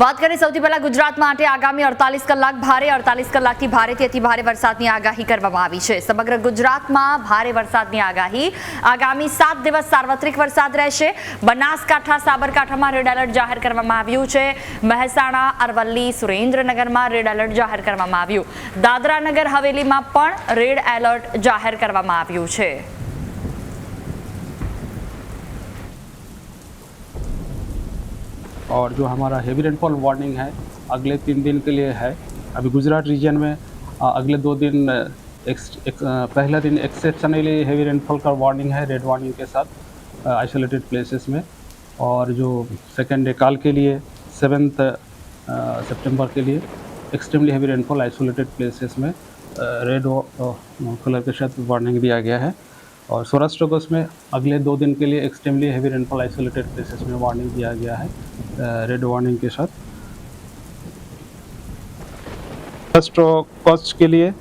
વાત કરીએ સૌથી પહેલા ગુજરાત માટે આગામી અડતાલીસ કલાક ભારે અડતાલીસ કલાકથી ભારેથી અતિ ભારે વરસાદની આગાહી કરવામાં આવી છે. સમગ્ર ગુજરાતમાં ભારે વરસાદની આગાહી. આગામી સાત દિવસ સાર્વત્રિક વરસાદ રહેશે. બનાસકાંઠા, સાબરકાંઠામાં રેડ એલર્ટ જાહેર કરવામાં આવ્યું છે. મહેસાણા, અરવલ્લી, સુરેન્દ્રનગરમાં રેડ એલર્ટ જાહેર કરવામાં આવ્યું. દાદરા નગર હવેલીમાં પણ રેડ એલર્ટ જાહેર કરવામાં આવ્યું છે. और जो हमारा हेवी रेनफॉल वार्निंग है अगले तीन दिन के लिए है। अभी गुजरात रीजन में अगले दो दिन एक्स, एक, पहला दिन एक्सेप्शनली हेवी रेनफॉल का वार्निंग है रेड वार्निंग के साथ आइसोलेटेड प्लेसेस में। और जो सेकेंड डे काल के लिए सेवेंथ सितंबर के लिए extremely heavy rainfall isolated places में रेड कलर के साथ वार्निंग दिया गया है। और सौराष्ट्र कोस्ट में अगले दो दिन के लिए extremely heavy rainfall isolated places में वार्निंग दिया गया है रेड वार्निंग के साथ। फ़र्स्ट कोस्ट के लिए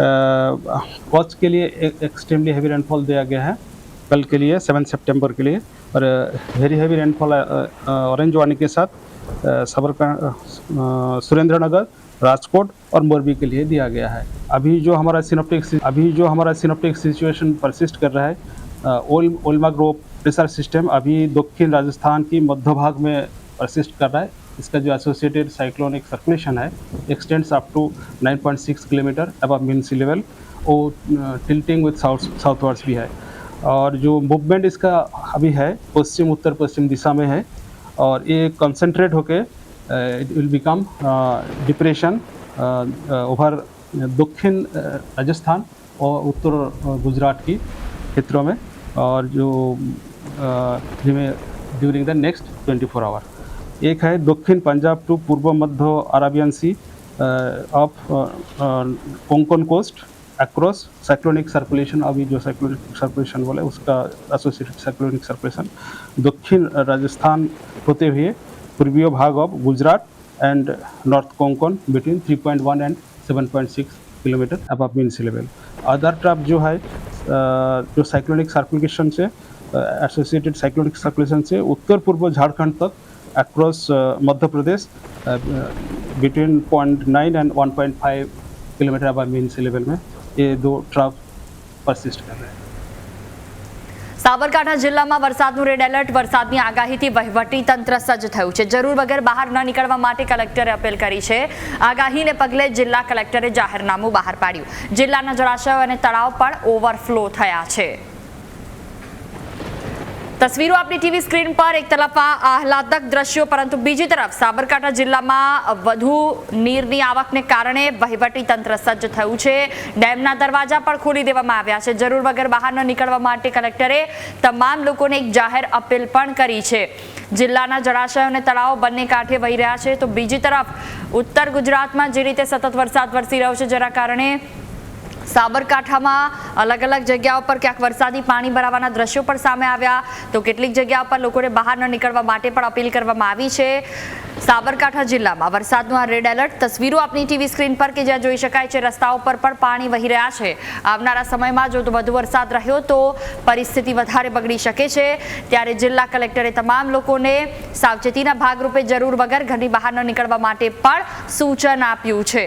कोस्ट के लिए एक्सट्रीमली हैवी रेनफॉल दिया गया है कल के लिए सेवन सितंबर के लिए। और very heavy rainfall orange warning के साथ साबरका सुरेंद्र नगर राजकोट और मोरबी के लिए दिया गया है। अभी जो हमारा सिनोप्टिक अभी जो हमारा सिनोप्टिक सिचुएशन परसिस्ट कर रहा है ओल ओल्मा ग्रोप प्रेशर सिस्टम अभी दक्षिण राजस्थान की मध्य भाग में परसिस्ट कर रहा है। इसका जो एसोसिएटेड साइक्लोनिक सर्कुलेशन है extends up to 9.6 kilometre above mean sea level वो टिल्टिंग विथ साउथ साउथवर्ड्स भी है। और जो मूवमेंट इसका अभी है, पश्चिम उत्तर पश्चिम दिशा में है, और ये कंसनट्रेट होके it will become depression over दक्षिण अ, राजस्थान और उत्तर अ, गुजरात की क्षेत्रों में और जो during the next 24 four hour एक है दक्षिण पंजाब टू पूर्व मध्य Arabian sea off Konkan coast across cyclonic circulation अभी जो साइक्लोनिक सर्कुलेशन बोले उसका एसोसिएटेड साइक्लोनिक सर्कुलेशन दक्षिण राजस्थान होते हुए पूर्वीय भाग off Gujarat and north Konkan between 3.1 and 7.6 kilometre above mean sea level other trap जो है अ, जो साइक्लोनिक सर्कुलेशन से एसोसिएटेड साइक्लोनिक सर्कुलेशन से उत्तर पूर्व झारखंड तक across Madhya Pradesh between point nine and one point five kilometre above mean sea level में ये दो ट्रैप परसिस्ट कर रहे हैं સાબરકાંઠા જિલ્લામાં વરસાદનું રેડ એલર્ટ વરસાદની આગાહીથી વહીવટી તંત્ર સજ્જ થયું છે. જરૂર વગર બહાર ન નીકળવા માટે કલેક્ટરે અપીલ કરી છે. આગાહીને પગલે જિલ્લા કલેક્ટરે જાહેરનામું બહાર પાડ્યું. જિલ્લાના જળાશયો અને તળાવ પણ ઓવરફ્લો થયા છે. તસવીરો આપણી ટીવી સ્ક્રીન પર એક તરફ આહલાદક દ્રશ્યો, પરંતુ બીજી તરફ સાબરકાંઠા જિલ્લામાં વધુ નીરની આવકને કારણે વહીવટી તંત્ર સજ્જ થયું છે. ડેમના દરવાજા પણ ખોલી દેવામાં આવ્યા છે. જરૂર વગર બહાર ન નીકળવા માટે કલેક્ટરે તમામ લોકોને એક જાહેર અપીલ પણ કરી છે. જિલ્લાના જળાશયો અને તળાવો બંને કાંઠે વહી રહ્યા છે. તો બીજી તરફ ઉત્તર ગુજરાતમાં જે રીતે સતત વરસાદ વરસી રહ્યો છે, જેના કારણે સાબરકાંઠામાં અલગ અલગ જગ્યાઓ પર ક્યાંક વરસાદી પાણી ભરાવાના દ્રશ્યો પણ સામે આવ્યા. તો કેટલીક જગ્યાઓ પર લોકોને બહાર ન નીકળવા માટે પણ અપીલ કરવામાં આવી છે. સાબરકાંઠા જિલ્લામાં વરસાદનું આ રેડ એલર્ટ તસવીરો આપની ટીવી સ્ક્રીન પર કે જ્યાં જોઈ શકાય છે, રસ્તાઓ પર પણ પાણી વહી રહ્યા છે. આવનારા સમયમાં જો વધુ વરસાદ રહ્યો તો પરિસ્થિતિ વધારે બગડી શકે છે. ત્યારે જિલ્લા કલેક્ટરે તમામ લોકોને સાવચેતીના ભાગરૂપે જરૂર વગર ઘરની બહાર ન નીકળવા માટે પણ સૂચન આપ્યું છે.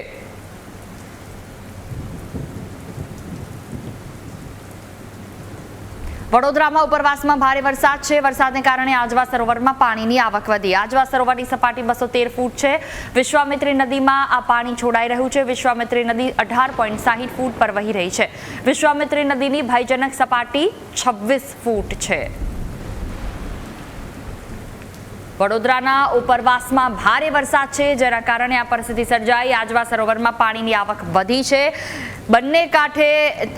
વડોદરામાં ઉપરવાસમાં ભારે વરસાદ છે. વરસાદને કારણે આજવા સરોવરમાં પાણીની આવક વધી. આજવા સરોવરની સપાટી બસો તેર ફૂટ છે. વિશ્વામિત્રી નદીમાં આ પાણી છોડાઈ રહ્યું છે. વિશ્વામિત્રી નદી અઢાર પોઈન્ટ સાહીઠ ફૂટ પર વહી રહી છે. વિશ્વામિત્રી નદીની ભયજનક સપાટી છવ્વીસ ફૂટ છે. વડોદરાના ઉપરવાસમાં ભારે વરસાદ છે, જેના કારણે આ પરિસ્થિતિ સર્જાઈ. આજવા સરોવરમાં પાણીની આવક વધી છે. બંને કાંઠે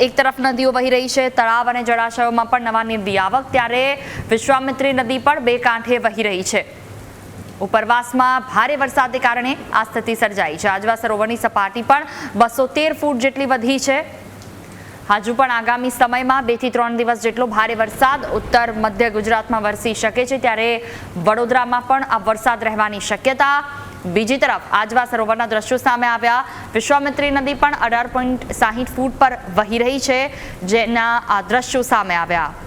એક તરફ નદીઓ વહી રહી છે, તળાવ અને જળાશયોમાં પણ નવા નીરની આવક, ત્યારે વિશ્વામિત્રી નદી પણ બે કાંઠે વહી રહી છે. ઉપરવાસમાં ભારે વરસાદને કારણે આ સ્થિતિ સર્જાઈ છે. આજવા સરોવરની સપાટી પણ બસો ફૂટ જેટલી વધી છે. હજુ પણ આગામી સમયમાં બેથી ત્રણ દિવસ જેટલો ભારે વરસાદ ઉત્તર, મધ્ય ગુજરાતમાં વરસી શકે છે. ત્યારે વડોદરામાં પણ આ વરસાદ રહેવાની શક્યતા બીજી તરફ આજવા સરોવરના દ્રશ્યો સામે આવ્યા. વિશ્વામિત્રી નદી પણ અઢાર પોઈન્ટ સાહીઠ ફૂટ પર વહી રહી છે, જેના આ દ્રશ્યો સામે આવ્યા.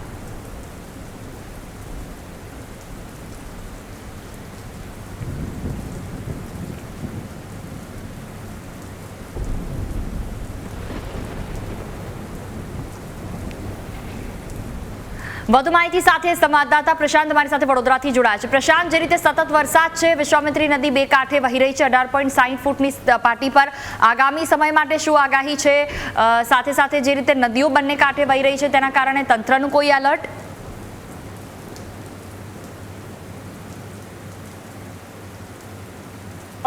વધુ માહિતી સાથે સંવાદદાતા પ્રશાંત અમારી સાથે વડોદરાથી જોડાયા છે. પ્રશાંત, જે રીતે સતત વરસાદ છે, વિશ્વામિત્રી નદી બે કાંઠે વહી રહી છે, અઢાર પોઈન્ટ સાહીઠ ફૂટની પાટી પર. આગામી સમય માટે શું આગાહી છે? સાથે સાથે જે રીતે નદીઓ બંને કાંઠે વહી રહી છે, તેના કારણે તંત્રનું કોઈ એલર્ટ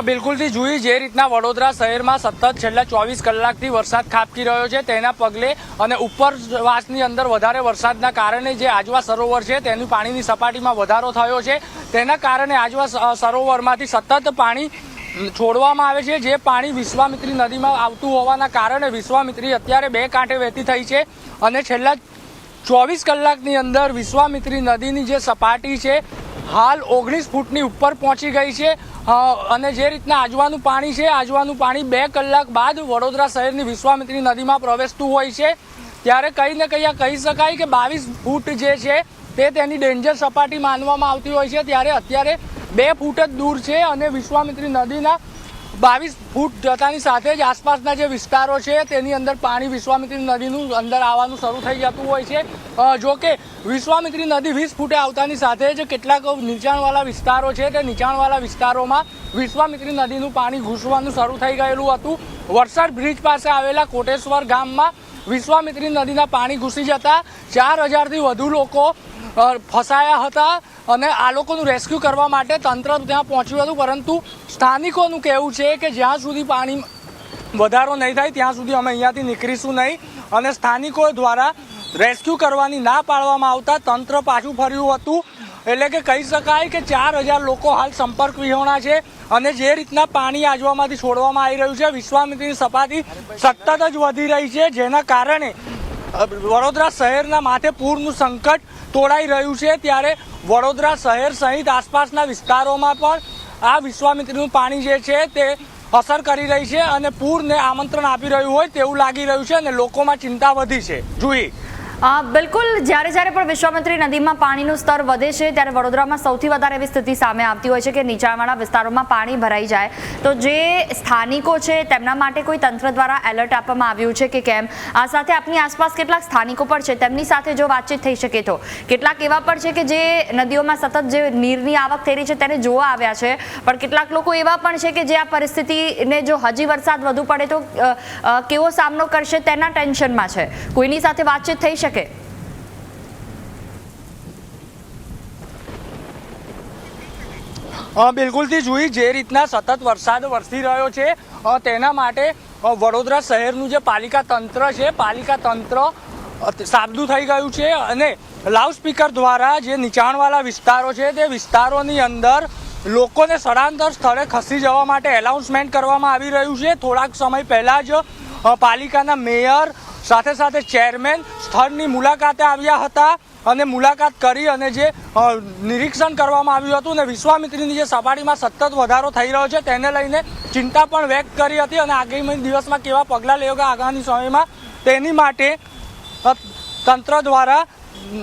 બિલકુલથી જોઈ જે રીતના વડોદરા શહેરમાં સતત છેલ્લા ચોવીસ કલાકથી વરસાદ ખાબકી રહ્યો છે, તેના પગલે અને ઉપરવાસની અંદર વધારે વરસાદના કારણે જે આજવા સરોવર છે, તેની પાણીની સપાટીમાં વધારો થયો છે. તેના કારણે આજવા સરોવરમાંથી સતત પાણી છોડવામાં આવે છે, જે પાણી વિશ્વામિત્રી નદીમાં આવતું હોવાના કારણે વિશ્વામિત્રી અત્યારે બે કાંઠે વહેતી થઈ છે અને છેલ્લા ચોવીસ કલાકની અંદર વિશ્વામિત્રી નદીની જે સપાટી છે, હાલ ઓગણીસ ફૂટની ઉપર પહોંચી ગઈ છે. અને જે રીતના આજવાનું પાણી છે, આજવાનું પાણી બે કલાક બાદ વડોદરા શહેરની વિશ્વામિત્રી નદીમાં પ્રવેશતું હોય છે. ત્યારે કંઈ ને કંઈ કહી શકાય કે બાવીસ ફૂટ જે છે, તે તેની ડેન્જર સપાટી માનવામાં આવતી હોય છે. ત્યારે અત્યારે બે ફૂટ જ દૂર છે અને વિશ્વામિત્રી નદીના બાવીસ ફૂટ જતાની સાથે જ આસપાસના જે વિસ્તારો છે, તેની અંદર પાણી વિશ્વામિત્રી નદીનું અંદર આવવાનું શરૂ થઈ જતું હોય છે. જો કે વિશ્વામિત્રી નદી વીસ ફૂટે આવતાની સાથે જ કેટલાક નીચાણવાળા વિસ્તારો છે, તે નીચાણવાળા વિસ્તારોમાં વિશ્વામિત્રી નદીનું પાણી ઘૂસવાનું શરૂ થઈ ગયેલું હતું. વરસાદ બ્રિજ પાસે આવેલા કોટેશ્વર ગામમાં વિશ્વામિત્રી નદીના પાણી ઘૂસી જતા ચાર હજારથી વધુ લોકો ફસાયા હતા અને આ લોકોનું રેસ્ક્યુ કરવા માટે તંત્ર ત્યાં પહોંચ્યું હતું, પરંતુ સ્થાનિકોનું કહેવું છે કે જ્યાં સુધી પાણી વધારો નહીં થાય, ત્યાં સુધી અમે અહીંયાથી નીકળીશું નહીં. અને સ્થાનિકો દ્વારા રેસ્ક્યુ કરવાની ના પાડવામાં આવતા તંત્ર પાછું ફર્યું હતું. એટલે કે કહી શકાય કે ચાર હજાર લોકો હાલ સંપર્ક વિહોણા છે અને જે રીતના પાણી આજવામાંથી છોડવામાં આવી રહ્યું છે, વિશ્વામિત્રીની સપાટી સતત જ વધી રહી છે, જેના કારણે વડોદરા શહેરના માથે પૂરનું સંકટ તોડાઈ રહ્યું છે ત્યારે વડોદરા શહેર સહિત આસપાસના વિસ્તારોમાં પણ આ વિશ્વામિત્રીનું પાણી જે છે તે અસર કરી રહી છે અને પૂરને આમંત્રણ આપી રહ્યું હોય તેવું લાગી રહ્યું છે અને લોકોમાં ચિંતા વધી છે. જુઈ બિલકુલ, જ્યારે જ્યારે પણ વિશ્વામિત્રી નદીમાં પાણીનું સ્તર વધે છે, ત્યારે વડોદરામાં સૌથી વધારે એવી સ્થિતિ સામે આવતી હોય છે કે નીચાણવાળા વિસ્તારોમાં પાણી ભરાઈ જાય. તો જે સ્થાનિકો છે, તેમના માટે કોઈ તંત્ર દ્વારા એલર્ટ આપવામાં આવ્યું છે કે કેમ? આ સાથે આપની આસપાસ કેટલાક સ્થાનિકો પણ છે, તેમની સાથે જો વાતચીત થઈ શકે તો. કેટલાક એવા પણ છે કે જે નદીઓમાં સતત જે નીરની આવક થઈ રહી છે, તેને જોવા આવ્યા છે. પણ કેટલાક લોકો એવા પણ છે કે જે આ પરિસ્થિતિને જો હજી વરસાદ વધુ પડે તો કેવો સામનો કરશે તેના ટેન્શનમાં છે. કોઈની સાથે વાતચીત થઈ શકે અ, બિલકુલથી જોઈ જે રીતના સતત વરસાદ વરસી રહ્યો છે તેના માટે વડોદરા શહેરનું જે પાલિકા તંત્ર છે પાલિકા તંત્ર સાબદું થઈ ગયું છે અને લાઉડસ્પીકર દ્વારા જે નીચાણવાળા વિસ્તારો છે તે વિસ્તારોની અંદર લોકોને સ્થળાંતર સ્થળે ખસી જવા માટે એનાઉન્સમેન્ટ કરવામાં આવી રહ્યું છે. થોડાક સમય પહેલાં જ પાલિકાના મેયર સાથે સાથે ચેરમેન સ્થળની મુલાકાતે આવ્યા હતા અને મુલાકાત કરી અને જે નિરીક્ષણ કરવામાં આવ્યું હતું અને વિશ્વામિત્રીની જે સપાટીમાં સતત વધારો થઈ રહ્યો છે તેને લઈને ચિંતા પણ વ્યક્ત કરી હતી અને આગામી દિવસમાં કેવા પગલાં લેવા આગામી સમયમાં તેની માટે તંત્ર દ્વારા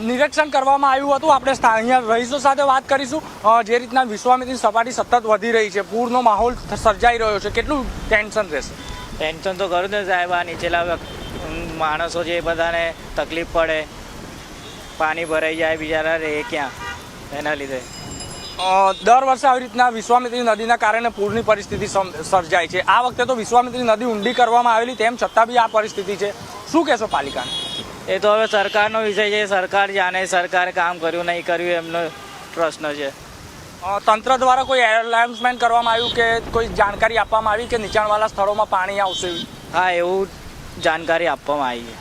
નિરીક્ષણ કરવામાં આવ્યું હતું. આપણે અહીંયા રહીશો સાથે વાત કરીશું. જે રીતના વિશ્વામિત્રીની સપાટી સતત વધી રહી છે. પૂરનો માહોલ સર્જાઈ રહ્યો છે. કેટલું ટેન્શન રહેશે? ટેન્શન તો ખરું ને સાહેબ આ નીચેલા માણસો છે એ બધાને તકલીફ પડે પાણી ભરાઈ જાય બિચારા રહે ક્યાં એના લીધે. દર વર્ષે આવી રીતના વિશ્વામિત્રી નદીના કારણે પૂરની પરિસ્થિતિ સર્જાય છે. આ વખતે તો વિશ્વામિત્રી નદી ઊંડી કરવામાં આવેલી તેમ છતાં બી આ પરિસ્થિતિ છે. શું કહેશો પાલિકાને? એ તો હવે સરકારનો વિષય છે. સરકાર જાણે સરકારે કામ કર્યું નહીં કર્યું એમનો પ્રશ્ન છે. તંત્ર દ્વારા કોઈ એનાઉન્સમેન્ટ કરવામાં આવ્યું કે કોઈ જાણકારી આપવામાં આવી કે નીચાણવાળા સ્થળોમાં પાણી આવશે? હા એવું જાણકારી આપવામાં આવી છે.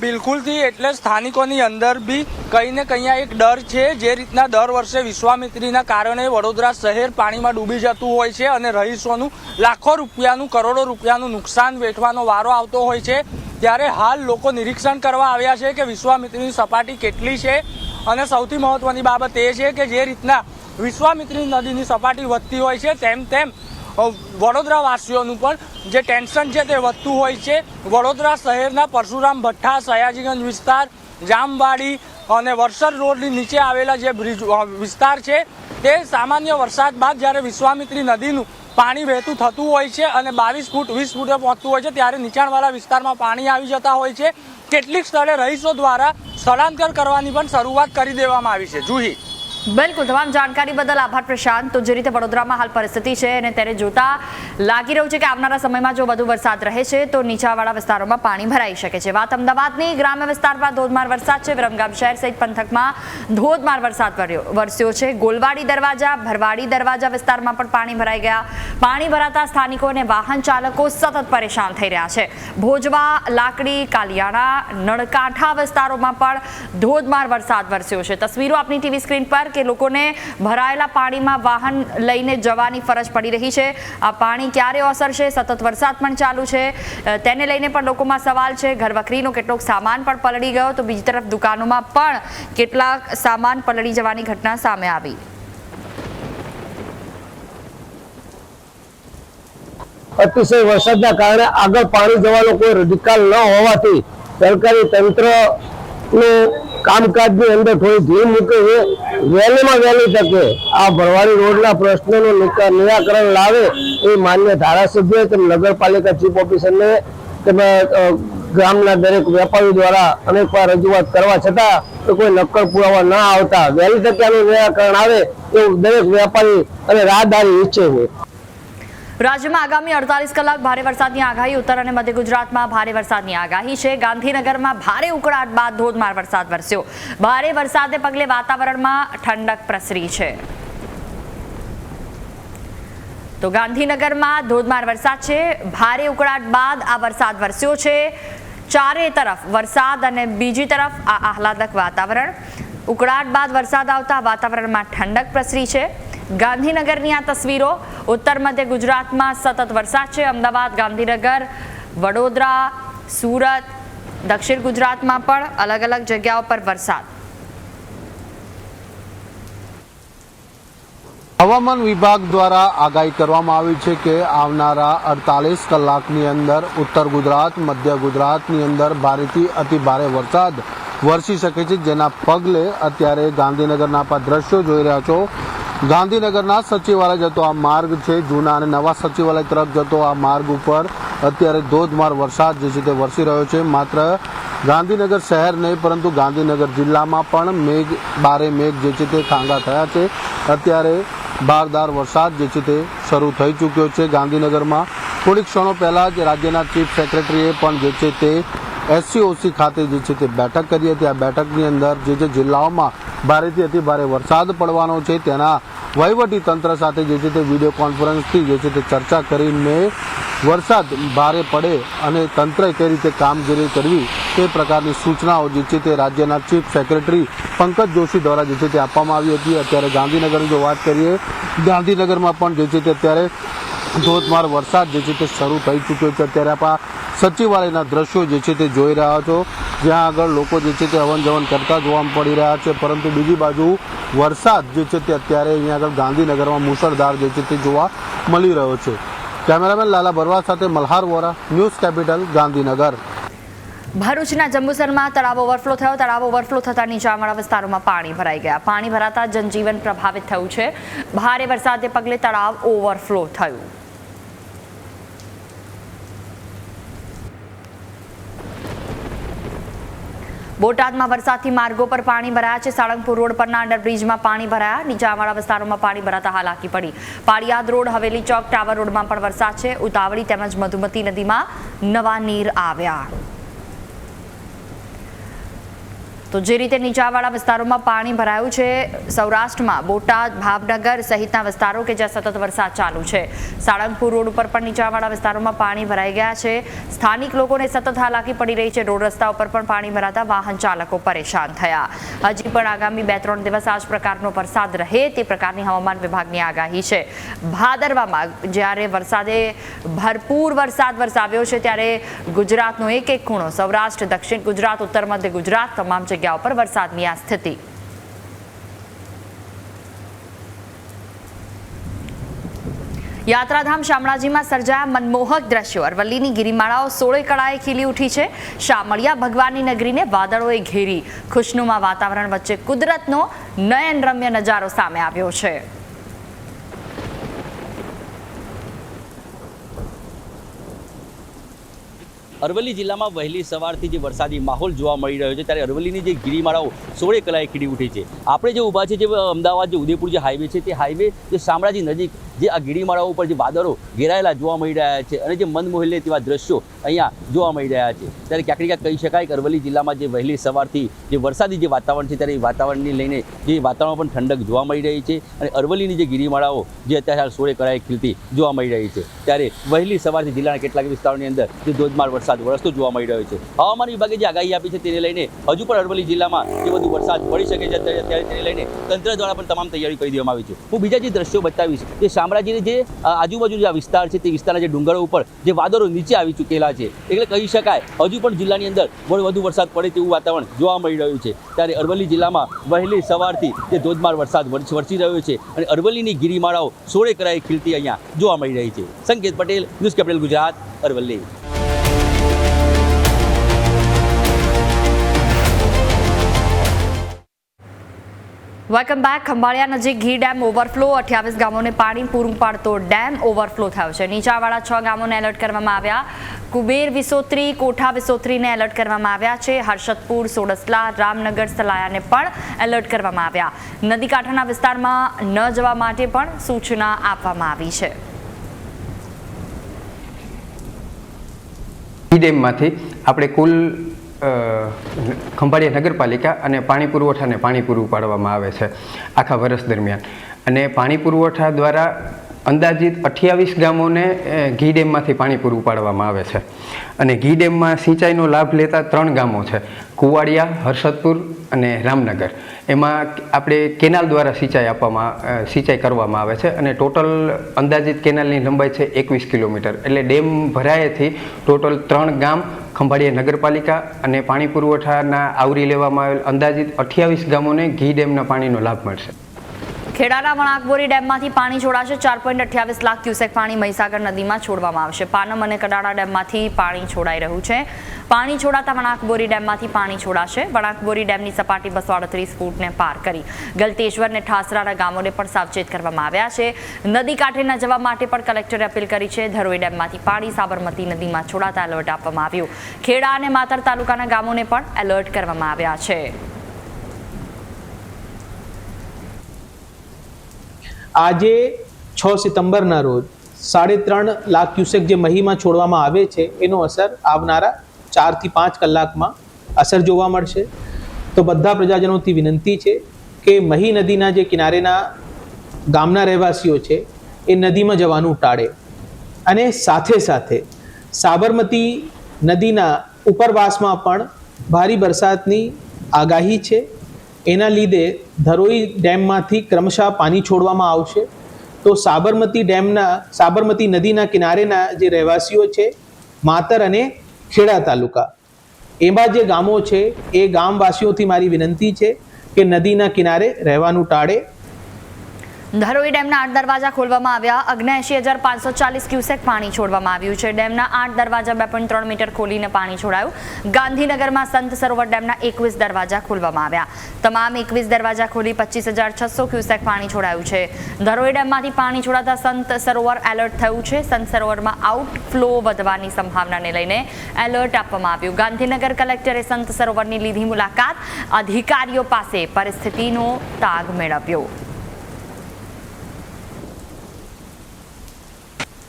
બિલકુલથી. એટલે સ્થાનિકોની અંદર બી કંઈ ને કંઈ એક ડર છે, જે રીતના દર વર્ષે વિશ્વામિત્રીના કારણે વડોદરા શહેર પાણીમાં ડૂબી જતું હોય છે અને રહીશોનું લાખો રૂપિયાનું, કરોડો રૂપિયાનું નુકસાન વેઠવાનો વારો આવતો હોય છે. ત્યારે હાલ લોકો નિરીક્ષણ કરવા આવ્યા છે કે વિશ્વામિત્રીની સપાટી કેટલી છે અને સૌથી મહત્વની બાબત એ છે કે જે રીતના વિશ્વામિત્રી નદીની સપાટી વધતી હોય છે, તેમ તેમ વડોદરાવાસીઓનું પણ જે ટેન્શન છે તે વધતું હોય છે. વડોદરા શહેરના પરશુરામ ભઠ્ઠા સયાજીગંજ વિસ્તાર, જામવાડી અને વરસદ રોડની નીચે આવેલા જે બ્રિજ વિસ્તાર છે, તે સામાન્ય વરસાદ બાદ જ્યારે વિશ્વામિત્રી નદીનું પાણી વહેતું થતું હોય છે અને બાવીસ ફૂટ, વીસ ફૂટે પહોંચતું હોય છે, ત્યારે નીચાણવાળા વિસ્તારમાં પાણી આવી જતા હોય છે. કેટલીક સ્થળે રહીશો દ્વારા સ્થળાંતર કરવાની પણ શરૂઆત કરી દેવામાં આવી છે. જુહી. બિલકુલ, તમામ જાણકારી બદલ આભાર પ્રશાંત. તો જે રીતે વડોદરામાં હાલ પરિસ્થિતિ છે અને તેને જોતા લાગી રહ્યું છે કે આવનારા સમયમાં જો વધુ વરસાદ રહે છે, તો નીચાવાળા વિસ્તારોમાં પાણી ભરાઈ શકે છે. વાત અમદાવાદની ગ્રામ્ય વિસ્તારમાં ધોધમાર વરસાદ છે. વિરમગામ શહેર સહિત પંથકમાં ધોધમાર વરસાદ વરસ્યો છે. ગોલવાડી દરવાજા, ભરવાડી દરવાજા વિસ્તારમાં પણ પાણી ભરાઈ ગયા. પાણી ભરાતા સ્થાનિકો અને વાહન ચાલકો સતત પરેશાન થઈ રહ્યા છે. ભોજવા, લાકડી, કાલિયાણા, નળકાંઠા વિસ્તારોમાં પણ ધોધમાર વરસાદ વરસ્યો છે. તસવીરો આપની ટીવી સ્ક્રીન પર કે લોકોને ભરાયેલા પાણીમાં વાહન લઈને જવાની ફરજ પડી રહી છે. આ પાણી ક્યારે ઓસરશે સતત વરસાદ પણ ચાલુ છે. તેને લઈને પણ લોકોમાં સવાલ છે. ઘર વખરીનો કેટલોક સામાન પણ પલળી ગયો તો બીજી તરફ દુકાનોમાં પણ કેટલાક સામાન પલળી જવાની ઘટના સામે આવી. અતિશય વરસાદના કારણે આગળ પાણી જવાનો કોઈ નિકાલ ન હોવાથી સરકારી તંત્રનું કામકાજની અંદર થોડી ધીમ મૂકે છે. વહેલીમાં વહેલી તકે આ ભરવાડી રોડના પ્રશ્નોનું નિરાકરણ લાવે એ માન્ય ધારાસભ્ય તેમ નગરપાલિકા ચીફ ઓફિસરને તેમાં ગ્રામના દરેક વેપારી દ્વારા અનેકવાર રજૂઆત કરવા છતાં તો કોઈ નક્કર પુરાવા ન આવતા. વહેલી તકે આનું નિરાકરણ આવે એવું દરેક વેપારી અને રાહદારી ઈચ્છે છે. રાજ્યમાં આગામી અડતાલીસ કલાક ભારે વરસાદની આગાહી. ઉત્તર અને મધ્ય ગુજરાતમાં ભારે વરસાદની આગાહી છે. ગાંધીનગરમાં ભારે ઉકળાટ બાદ ધોધમાર વરસાદ વરસ્યો. ભારે વરસાદને પગલે વાતાવરણમાં ઠંડક પ્રસરી છે. તો ગાંધીનગરમાં ધોધમાર વરસાદ છે. ભારે ઉકળાટ બાદ આ વરસાદ વરસ્યો છે. ચારે તરફ વરસાદ અને બીજી તરફ આ આહલાદક વાતાવરણ. ઉકળાટ બાદ વરસાદ આવતા વાતાવરણમાં ઠંડક પ્રસરી છે. ગાંધીનગરની આ તસવીરો ઉત્તર મધ્ય ગુજરાતમાં સતત વરસાદ છે. અમદાવાદ, ગાંધીનગર, વડોદરા, સુરત, દક્ષિણ ગુજરાતમાં પણ અલગ અલગ જગ્યાઓ પર વરસાદ. હવામાન વિભાગ દ્વારા આગાહી કરવામાં આવી છે કે આવનારા અડતાલીસ કલાકની અંદર ઉત્તર ગુજરાત, મધ્ય ગુજરાતની અંદર ભારેથી અતિ ભારે વરસાદ વરસી શકે છે. જેના પગલે અત્યારે ગાંધીનગરના આપ દ્રશ્યો જોઈ રહ્યા છો ગાંધીનગરના સચિવાલય જતો આ માર્ગ છે, જૂના અને નવા સચિવાલય તરફ જતો આ માર્ગ ઉપર અત્યારે ધોધમાર વરસાદ જે છે તે વરસી રહ્યો છે. માત્ર ગાંધીનગર શહેર નહીં, પરંતુ ગાંધીનગર જિલ્લામાં પણ મેઘ, બારે મેઘ જે છે તે ખાંગા થયા છે. અત્યારે બારદાર વરસાદ જે છે તે શરૂ થઈ ચૂક્યો છે ગાંધીનગરમાં. થોડીક ક્ષણો પહેલાં જ રાજ્યના ચીફ સેક્રેટરીએ પણ જે છે તે એસસીઓસી ખાતે જે છે તે બેઠક કરી હતી. આ બેઠકની અંદર જે છે જિલ્લાઓમાં ભારેથી અતિ ભારે વરસાદ પડવાનો છે, તેના વહીવટી તંત્ર સાથે જે છે તે વીડિયો કોન્ફરન્સથી જે છે તે ચર્ચા કરીને વરસાદ ભારે પડે અને તંત્રએ કઈ રીતે કામગીરી કરવી તે પ્રકારની સૂચનાઓ જે છે તે રાજ્યના ચીફ સેક્રેટરી પંકજ જોશી દ્વારા જે છે તે આપવામાં આવી હતી. અત્યારે ગાંધીનગરની જો વાત કરીએ, ગાંધીનગરમાં પણ જે છે તે અત્યારે ધોધમાર વરસાદ જે છે તે શરૂ થઈ ચૂક્યો છે. અત્યારે આપ આ સચિવાલયના દ્રશ્યો જે છે તે જોઈ રહ્યા છો. જ્યાં આગળ લોકો જે છે તે હવન જવન કરતા જોવા પડી રહ્યા છે. પરંતુ બીજી બાજુ વરસાદ જે છે તે અત્યારે અહીંયા આગળ ગાંધીનગરમાં મુસળધાર જે છે તે જોવા મળી રહ્યો છે. કેમેરામેન લાલા બરવા સાથે મલ્હાર વોરા, ન્યૂઝ કેપિટલ, ગાંધીનગર. ભરૂચના જંબુસરમાં તળાવ ઓવરફ્લો થયો. તળાવ ઓવરફ્લો થતા નીચાણવાળા વિસ્તારોમાં પાણી ભરાઈ ગયા. પાણી ભરાતા જનજીવન પ્રભાવિત થયું છે. ભારે વરસાદને પગલે તળાવ ઓવરફ્લો થયું. બોટાદમાં વરસાદથી માર્ગો પર પાણી ભરાયા છે. સાળંગપુર રોડ પરના અંડરબ્રિજમાં પાણી ભરાયા. નીચાણવાળા વિસ્તારોમાં પાણી ભરાતા હાલાકી પડી. પાળિયાદ રોડ, હવેલી ચોક, ટાવર રોડમાં પણ વરસાદ છે. ઉતાવળી તેમજ મધુમતી નદીમાં નવા નીર આવ્યા. તો જે રીતે નીચાણવાળા વિસ્તારોમાં પાણી ભરાયું છે, સૌરાષ્ટ્રમાં, બોટાદ, ભાવનગર સહિતના વિસ્તારો કે જ્યાં સતત વરસાદ ચાલુ છે. સાળંગપુર રોડ ઉપર પણ નીચાણવાળા વિસ્તારોમાં પાણી ભરાઈ ગયા છે. સ્થાનિક લોકોને સતત હાલાકી પડી રહી છે. રોડ રસ્તા ઉપર પણ પાણી ભરાતા વાહન ચાલકો પરેશાન થયા. હજી પણ આગામી બે ત્રણ દિવસ આ જ પ્રકારનો વરસાદ રહે તે પ્રકારની હવામાન વિભાગની આગાહી છે. ભાદરવામાં જ્યારે વરસાદે ભરપૂર વરસાદ વરસાવ્યો છે, ત્યારે ગુજરાતનો એક એક ખૂણો, સૌરાષ્ટ્ર, દક્ષિણ ગુજરાત, ઉત્તર મધ્ય ગુજરાત, તમામ જગ્યાઓ પર વરસાદની આ સ્થિતિ. યાત્રાધામ શામળાજીમાં સર્જાયા મનમોહક દ્રશ્યો. અરવલ્લીની ગિરિમાળાઓ સોળે કળાએ ખીલી ઉઠી છે. શામળિયા ભગવાનની નગરીને વાદળોએ ઘેરી. ખુશનુમા વાતાવરણ વચ્ચે કુદરતનો નયન રમ્ય નજારો સામે આવ્યો છે. અરવલ્લી જિલ્લામાં વહેલી સવારથી જે વરસાદી માહોલ જોવા મળી રહ્યો છે, ત્યારે અરવલ્લીની જે ગિરિમાળાઓ, સોળે કલાએ ખીડી ઉઠી છે. આપણે જે ઊભા છે જે અમદાવાદ, જે ઉદયપુર જે હાઈવે છે, તે હાઈવે જે શામળાજી નજીક જે આ ગિરિમાળાઓ ઉપર જે વાદળો ઘેરાયેલા જોવા મળી રહ્યા છે અને જે મન મોહી તેવા દ્રશ્યો અહીંયા જોવા મળી રહ્યા છે. ત્યારે ક્યાંક ક્યાંક કહી શકાય કે અરવલ્લી જિલ્લામાં જે વહેલી સવારથી જે વરસાદી જે વાતાવરણ છે, ત્યારે એ વાતાવરણને લઈને જે વાતાવરણ પણ ઠંડક જોવા મળી રહી છે અને અરવલ્લીની જે ગિરિમાળાઓ જે અત્યારે હાલ સોળે કળાએ ખીલતી જોવા મળી રહી છે. ત્યારે વહેલી સવારથી જિલ્લાના કેટલાક વિસ્તારોની અંદર જે ધોધમાર વરસાદ વરસતો જોવા મળી રહ્યો છે. હવામાન વિભાગે જે આગાહી આપી છે તેને લઈને હજુ પણ અરવલ્લી જિલ્લામાં જે બધું વરસાદ પડી શકે છે ત્યારે તેને લઈને તંત્ર દ્વારા પણ તમામ તૈયારી કરી દેવામાં આવી છે. હું બીજા જે દ્રશ્યો બતાવીશ જે શામળાજીની જે આજુબાજુ જે વિસ્તાર છે તે વિસ્તારના જે ડુંગરો ઉપર જે વાદળો નીચે આવી ચૂકેલા છે. એટલે કહી શકાય, હજુ પણ જિલ્લાની અંદર વધુ વધુ વરસાદ પડે તેવું વાતાવરણ જોવા મળી રહ્યું છે. ત્યારે અરવલ્લી જિલ્લામાં વહેલી સવારથી જે ધોધમાર વરસાદ વરસી રહ્યો છે અને અરવલ્લીની ગિરિમાળાઓ સોળે કરાઈ ખીલતી અહીંયા જોવા મળી રહી છે. Sanket Patel, News Capital Gujarat, Aravalli. Welcome back Khambhaliya નજીક ઘી ડેમ ઓવરફ્લો. અઠ્યાવીસ ગામોને પાણી પૂરું પાડતો ડેમ ઓવરફ્લો થયો છે. નીચાવાળા છ ગામોને એલર્ટ કરવામાં આવ્યા. કુબેર, વિસોત્રી, કોઠા વિસોત્રીને એલર્ટ કરવામાં આવ્યા છે. હર્ષદપુર, સોડસલા, રામનગર, સલાયાને પણ એલર્ટ કરવામાં આવ્યા. નદી કાંઠાના વિસ્તારમાં ન જવા માટે પણ સૂચના આપવામાં આવી છે. ડેમમાંથી આપણે કુલ ખંભાળિયા નગરપાલિકા અને પાણી પુરવઠાને પાણી પૂરું પાડવામાં આવે છે આખા વર્ષ દરમિયાન. અને પાણી પુરવઠા દ્વારા અંદાજિત અઠ્યાવીસ ગામોને ઘી ડેમમાંથી પાણી પૂરું પાડવામાં આવે છે. અને ઘી ડેમમાં સિંચાઈનો લાભ લેતા ત્રણ ગામો છે. કુવાડિયા, હર્ષદપુર અને રામનગર. એમાં આપણે કેનાલ દ્વારા સિંચાઈ આપવામાં સિંચાઈ કરવામાં આવે છે અને ટોટલ અંદાજિત કેનાલની લંબાઈ છે એકવીસ કિલોમીટર. એટલે ડેમ ભરાયેથી ટોટલ ત્રણ ગામ ખંભાળિયા નગરપાલિકા અને પાણી પુરવઠાના આવરી લેવામાં આવેલ અંદાજિત અઠ્યાવીસ ગામોને ઘી ડેમના પાણીનો લાભ મળશે. ખેડાના વણાકબોરી ડેમમાંથી પાણી છોડાશે ચાર પોઈન્ટ અઠ્યાવીસ લાખ ક્યુસેક પાણી મહીસાગર નદીમાં છોડવામાં આવશે. પાનમ અને કડાણા ડેમમાંથી પાણી છોડાઈ રહ્યું છે. પાણી છોડાતા વણાકબોરી ડેમમાંથી પાણી છોડાશે. વણાકબોરી ડેમની સપાટી બસો અડત્રીસ ફૂટને પાર કરી ગલતેશ્વર અને ઠાસરાના ગામોને પણ સાવચેત કરવામાં આવ્યા છે. નદી કાંઠે ન જવા માટે પણ કલેક્ટરે અપીલ કરી છે. ધરોઈ ડેમમાંથી પાણી સાબરમતી નદીમાં છોડાતા એલર્ટ આપવામાં આવ્યું. ખેડા અને માતર તાલુકાના ગામોને પણ એલર્ટ કરવામાં આવ્યા છે. આજે છ સપ્ટેમ્બરના રોજ સાડે ત્રણ લાખ ક્યુસેક જે મહીમાં છોડવામાં આવે છે, એનો અસર આવનારા ચારથી પાંચ કલાકમાં અસર જોવા મળશે. તો બધા પ્રજાજનોથી વિનંતી છે કે મહી નદીના જે કિનારેના ગામના રહેવાસીઓ છે, એ નદીમાં જવાનું ટાળે. અને સાથે સાથે સાબરમતી નદીના ઉપરવાસમાં પણ ભારે વરસાદની આગાહી છે. એના લીધે ધરોઈ ડેમમાંથી ક્રમશઃ પાણી છોડવામાં આવશે. તો સાબરમતી ડેમના, સાબરમતી નદીના કિનારેના જે રહેવાસીઓ છે, માતર અને ખેડા તાલુકા. એમાં જે ગામો છે, એ ગામવાસીઓથી મારી વિનંતી છે કે નદીના કિનારે રહેવાનું ટાળે. ધરોઈ ડેમના આઠ દરવાજા ખોલવામાં આવ્યા. અગ્નેશી હજાર પાંચસો ચાલીસ ક્યુસેક પાણી છોડવામાં આવ્યું છે. ડેમના આઠ દરવાજા બે પોઈન્ટ ત્રણ મીટર ખોલીને પાણી છોડાયું. ગાંધીનગરમાં સંત સરોવર ડેમના એકવીસ દરવાજા ખોલવામાં આવ્યા. તમામ એકવીસ દરવાજા ખોલી પચીસ હજાર છસો ક્યુસેક પાણી છોડાયું છે. ધરોઈ ડેમમાંથી પાણી છોડાતા સંત સરોવર એલર્ટ થયું છે. સંત સરોવરમાં આઉટફ્લો વધવાની સંભાવનાને લઈને એલર્ટ આપવામાં આવ્યું. ગાંધીનગર કલેક્ટરે સંત સરોવરની લીધી મુલાકાત. અધિકારીઓ પાસે પરિસ્થિતિનો તાગ મેળવ્યો.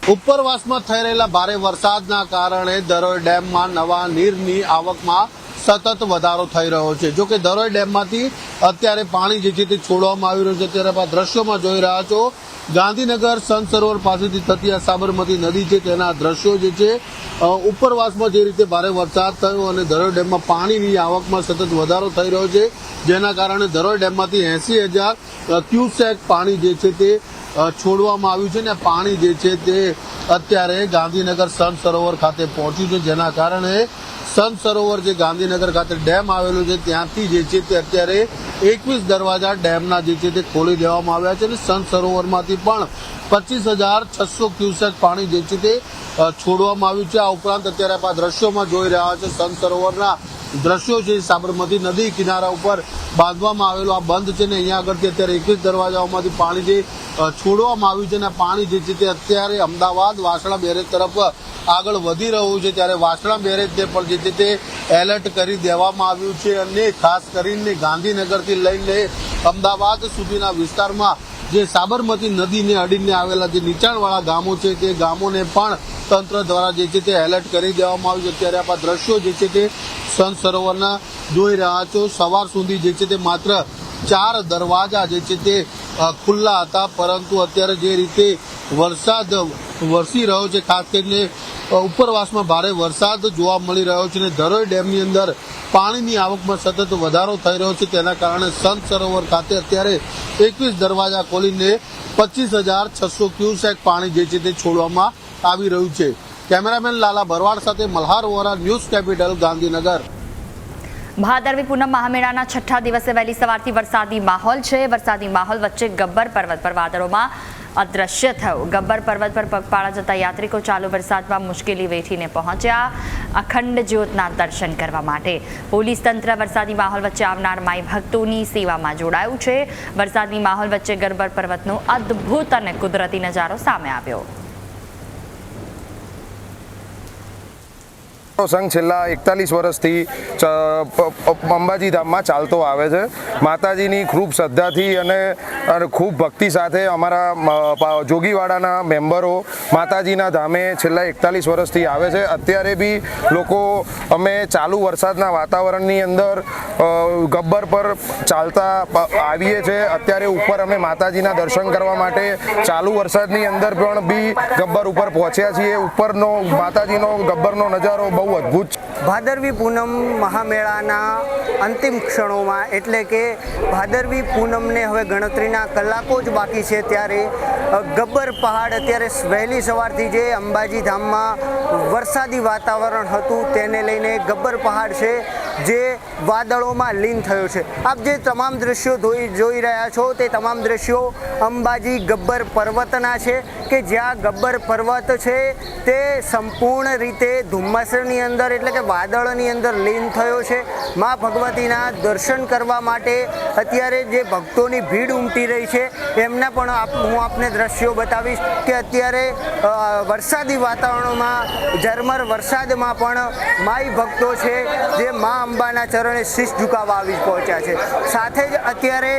ઉપરવાસમાં થઈ રહેલા ભારે વરસાદના કારણે દરોઈ ડેમમાં નવા નીરની આવકમાં સતત વધારો થઈ રહ્યો છે. જો કે દરોઈ ડેમમાંથી અત્યારે પાણી જે છે તે છોડવામાં આવી રહ્યું છે. ત્યારે આપ દ્રશ્યોમાં જોઈ રહ્યા છો ગાંધીનગર સંત સરોવર પાસેથી થતી આ સાબરમતી નદી છે, તેના દ્રશ્યો જે છે ઉપરવાસમાં જે રીતે ભારે વરસાદ થયો અને દરોઈ ડેમમાં પાણીની આવકમાં સતત વધારો થઈ રહ્યો છે, જેના કારણે ધરોઈ ડેમમાંથી એસી હજાર ક્યુસેક પાણી જે છે તે છોડવામાં આવ્યું છે ને પાણી જે છે તે અત્યારે ગાંધીનગર સંત સરોવર ખાતે પહોંચ્યું છે, જેના કારણે સંત સરોવર જે ગાંધીનગર ખાતે ડેમ આવેલો છે, ત્યાંથી જે છે તે અત્યારે એકવીસ દરવાજા ડેમના જે છે તે ખોલી દેવામાં આવ્યા છે અને સંત સરોવરમાંથી પણ પચીસ હજાર છસો ક્યુસેક પાણી જે છે તે છોડવામાં આવ્યું છે. આ ઉપરાંત અત્યારે આપણા દ્રશ્યોમાં જોઈ રહ્યા છે સંત સરોવરના દ્રશ્યો છે સાબરમતી નદી કિનારા ઉપર બાંધવામાં આવેલો આ બંધ છે ને અહીંયા આગળથી અત્યારે એકવીસ દરવાજાઓમાંથી પાણી જે છોડવામાં આવ્યું છે અને પાણી જે છે તે અત્યારે અમદાવાદ વાસણા બેરેજ તરફ આગળ વધી રહ્યું છે. ત્યારે વાસણા બેરેજને પણ જે છે તે એલર્ટ કરી દેવામાં આવ્યું છે અને ખાસ કરીને ગાંધીનગરથી લઈને અમદાવાદ સુધીના વિસ્તારમાં જે સાબરમતી નદીને અડીને આવેલા જે નીચાણવાળા ગામો છે, તે ગામોને પણ તંત્ર દ્વારા જે છે તે એલર્ટ કરી દેવામાં આવ્યું છે. અત્યારે આપણા દ્રશ્યો જે છે તે સંત સરોવરના જોઈ રહ્યા છો. સવાર સુધી જે છે તે માત્ર ચાર દરવાજા જે છે તે ખુલ્લા હતા, પરંતુ અત્યારે જે રીતે વરસાદ વરસી રહ્યો છે, ખાસ કરીને ઉપરવાસમાં ભારે વરસાદ જોવા મળી રહ્યો છે અને ધરોઈ ડેમની અંદર પાણીની આવકમાં સતત વધારો થઈ રહ્યો છે. તેના કારણે સંત સરોવર ખાતે અત્યારે એકવીસ દરવાજા ખોલીને પચીસ હજાર છસો ક્યુસેક પાણી જે છે તે છોડવામાં આવી રહ્યું છે. કેમેરામેન લાલા ભરવાડ સાથે મલ્હાર વોરા, ન્યૂઝ કેપિટલ, ગાંધીનગર. ભાદરવી પૂનમ મહામેળાના છઠ્ઠા દિવસે વહેલી સવારથી વરસાદી માહોલ છે. વરસાદી માહોલ વચ્ચે ગબ્બર પર્વત પર વાદળોમાં અદ્રશ્ય થયું. ગબ્બર પર્વત પર પગપાળા જતા યાત્રિકો ચાલુ વરસાદમાં મુશ્કેલી વેઠીને પહોંચ્યા. અખંડ જ્યોતના દર્શન કરવા માટે. પોલીસ તંત્ર વરસાદી માહોલ વચ્ચે આવનાર માઈ ભક્તોની સેવામાં જોડાયું છે. વરસાદની માહોલ વચ્ચે ગબ્બર પર્વતનો અદ્ભુત અને કુદરતી નજારો સામે આવ્યો. સંઘ છેલ્લા એકતાલીસ વર્ષથી અંબાજી ધામમાં ચાલતો આવે છે. માતાજીની ખૂબ શ્રદ્ધાથી અને અને ખૂબ ભક્તિ સાથે અમારા જોગીવાડાના મેમ્બરો માતાજીના ધામે છેલ્લા એકતાલીસ વર્ષથી આવે છે. અત્યારે બી લોકો, અમે ચાલુ વરસાદના વાતાવરણની અંદર ગબ્બર પર ચાલતા આવીએ છીએ અત્યારે ઉપર અમે માતાજીના દર્શન કરવા માટે ચાલુ વરસાદની અંદર પણ બી ગબ્બર ઉપર પહોંચ્યા છીએ. ઉપરનો, માતાજીનો ગબ્બરનો નજારો બહુ અદ્ભુત છે ભાદરવી પૂનમ મહામેળાના અંતિમ ક્ષણોમાં એટલે કે ભાદરવી પૂનમને હવે ગણતરીના કલાકો જ બાકી છે ત્યારે ગબ્બર પહાડ અત્યારે વહેલી સવારથી જે અંબાજી ધામમાં વરસાદી વાતાવરણ હતું તેને લઈને ગબ્બર પહાડ છે જે વાદળોમાં લીન થયો છે. આપ જે તમામ દ્રશ્યો જોઈ રહ્યા છો તે તમામ દ્રશ્યો અંબાજી ગબ્બર પર્વતના છે કે જ્યાં ગબ્બર પર્વત છે તે સંપૂર્ણ રીતે ધુમ્મસની અંદર એટલે કે વાદળની અંદર લીન થયો છે. મા ભગવતીના દર્શન કરવા માટે અત્યારે જે ભક્તોની ભીડ ઉમટી રહી છે, એમના પણ હું આપને દ્રશ્યો બતાવીશ કે અત્યારે વરસાદી વાતાવરણમાં, ઝરમર વરસાદમાં પણ માઈ ભક્તો છે, જે મા અંબાના ચરણે શીશ ઝુકાવા આવી પહોંચ્યા છે. સાથે જ અત્યારે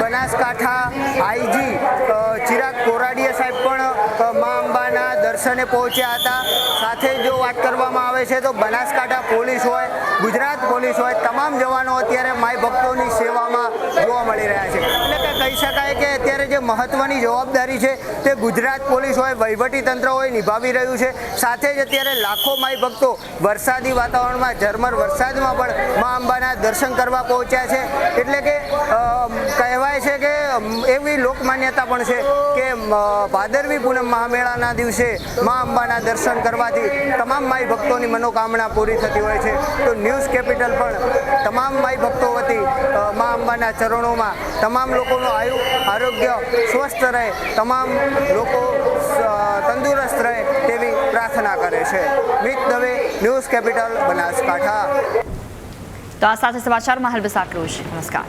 બનાસકાંઠા આઈજી ચિરાગ કોરાડિયા સાહેબ પણ અ, મા અંબાના દર્શને પહોંચ્યા હતા. સાથે જો વાત કરવામાં આવે છે, તો બનાસકાંઠા પોલીસ હોય, ગુજરાત પોલીસ હોય, તમામ જવાનો અત્યારે માય ભક્તોની સેવામાં જોવા મળી રહ્યા છે. કહી શકાય કે અત્યારે જે મહત્વની જવાબદારી છે તે ગુજરાત પોલીસ હોય વહીવટી તંત્ર હોય નિભાવી રહ્યું છે. સાથે જ અત્યારે લાખો માય ભક્તો વરસાદી વાતાવરણમાં, ઝરમર વરસાદમાં પણ મા અંબાના દર્શન કરવા પહોંચ્યા છે. એટલે કે કહેવાય છે કે એવી લોકમાન્યતા પણ છે કે ભાદરવી પૂનમ મહામેળાના દિવસે મા અંબાના દર્શન કરવાથી તમામ માઈ ભક્તોની મનોકામના પૂરી થતી હોય છે. તો ન્યૂઝ કેપિટલ પણ તમામ માઈ ભક્તો વતી મા અંબાના ચરણોમાં તમામ લોકોનું આયુ આરોગ્ય, સ્વસ્થ રહે. તમામ લોકો તંદુરસ્ત રહે તેવી પ્રાર્થના કરે છે. Mit Dave, news capital Banaskantha. તો આ સાથે સમાચારમાં હાલ બસ આટલું નમસ્કાર.